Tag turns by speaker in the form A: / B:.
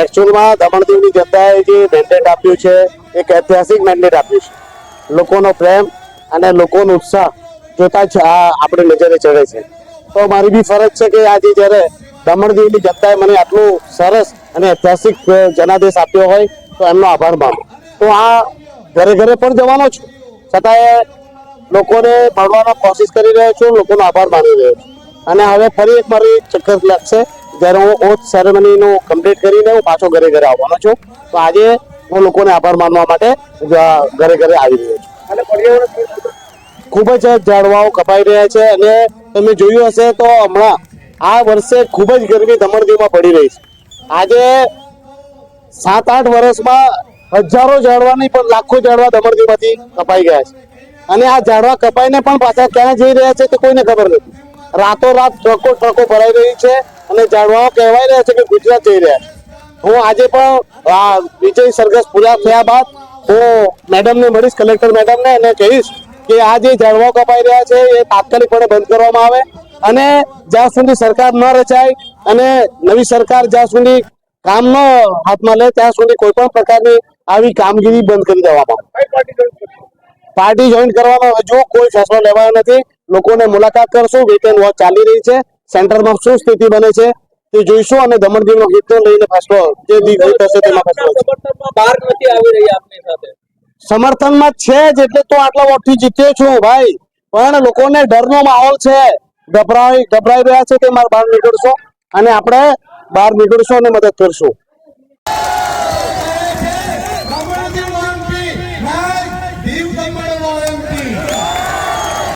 A: એકચ્યુઅલમાં દમણ દીવની જનતાએ જે મેન્ડેટ આપ્યું છે, એક ઐતિહાસિક મેન્ડેટ આપ્યું છે. લોકોનો પ્રેમ અને લોકોનો ઉત્સાહ જોતા જ આ આપણે નજરે ચડે છે. તો મારી બી ફરજ છે કે આજે જ્યારે દમણ દીવની જનતાએ મને આટલું સરસ અને ઐતિહાસિક જનાદેશ આપ્યો હોય, તો એમનો આભાર માનું. તો આ ઘરે ઘરે પણ જવાનો છું. છતાંય લોકોને મળવાનો કોશિશ કરી રહ્યો છું, લોકોનો આભાર માની રહ્યો છું. અને હવે ફરી એક મારી ચક્કર લાગશે. જ્યારે હું ઓથ સેરેમનીનું કમ્પ્લીટ કરીને હું પાછો ઘરે ઘરે આવવાનો છું. તો આજે હું લોકોને આભાર માનવા માટે ઘરે ઘરે આવી રહ્યો છું. ખૂબ જ ઝાડવાઓ કપાઈ રહ્યા છે અને તમે જોયું હશે તો હમણાં આ વર્ષે ખૂબ જ ગરમી દમણદીવમાં પડી રહી છે. આજે સાત આઠ વર્ષમાં હજારો ઝાડવા નહીં પણ લાખો ઝાડવા દમણદીવમાંથી કપાઈ ગયા છે. અને આ ઝાડવા કપાઈને પણ પાછા ક્યાં જઈ રહ્યા છે તે કોઈને ખબર નથી. રાતોરાત ટ્રકો ટ્રકો ભરાઈ રહી છે અને જાણવાઓ કહેવાય રહ્યા છે કે ગુજરાત જઈ રહ્યા હું આજે પણ વિજય સરઘસ પૂરા થયા બાદ હું મેડમને મળીશ કલેક્ટર મેડમને અને કહીશ કે આ જે ઝાડવાઓ કપાઈ રહ્યા છે એ તાત્કાલિકપણે બંધ કરવામાં આવે અને જ્યાં સુધી સરકાર ન રચાય અને નવી સરકાર જ્યાં સુધી કામ ન હાથમાં લે ત્યાં સુધી કોઈ પણ પ્રકારની આવી કામગીરી બંધ કરી દેવામાં આવે.
B: પાર્ટી જોઈન કરવામાં
A: પાર્ટી જોઈન કરવાનો હજુ કોઈ ફેસલો લેવાયો નથી. લોકોને મુલાકાત કરશું. વેટ એન્ડ વોચ ચાલી રહી છે. સેન્ટરમાં શું સ્થિતિ બને છે તે જોઈશું અને દમણ દીવનો ગીતનો લઈને ફેસલો જે દીક થશે તેમાં ફેસલો.
B: બહાર નથી આવી રહી આપની સાથે?
A: સમર્થનમાં છે જ એટલે તો આટલા વોટથી જીત્યો છું ભાઈ. પણ લોકોને ડરનો માહોલ છે. ગભરાઈ ગભરાઈ રહ્યા છે તે મારે બહાર નીકળશો? અને આપણે બહાર નીકળશું અને મદદ કરશું.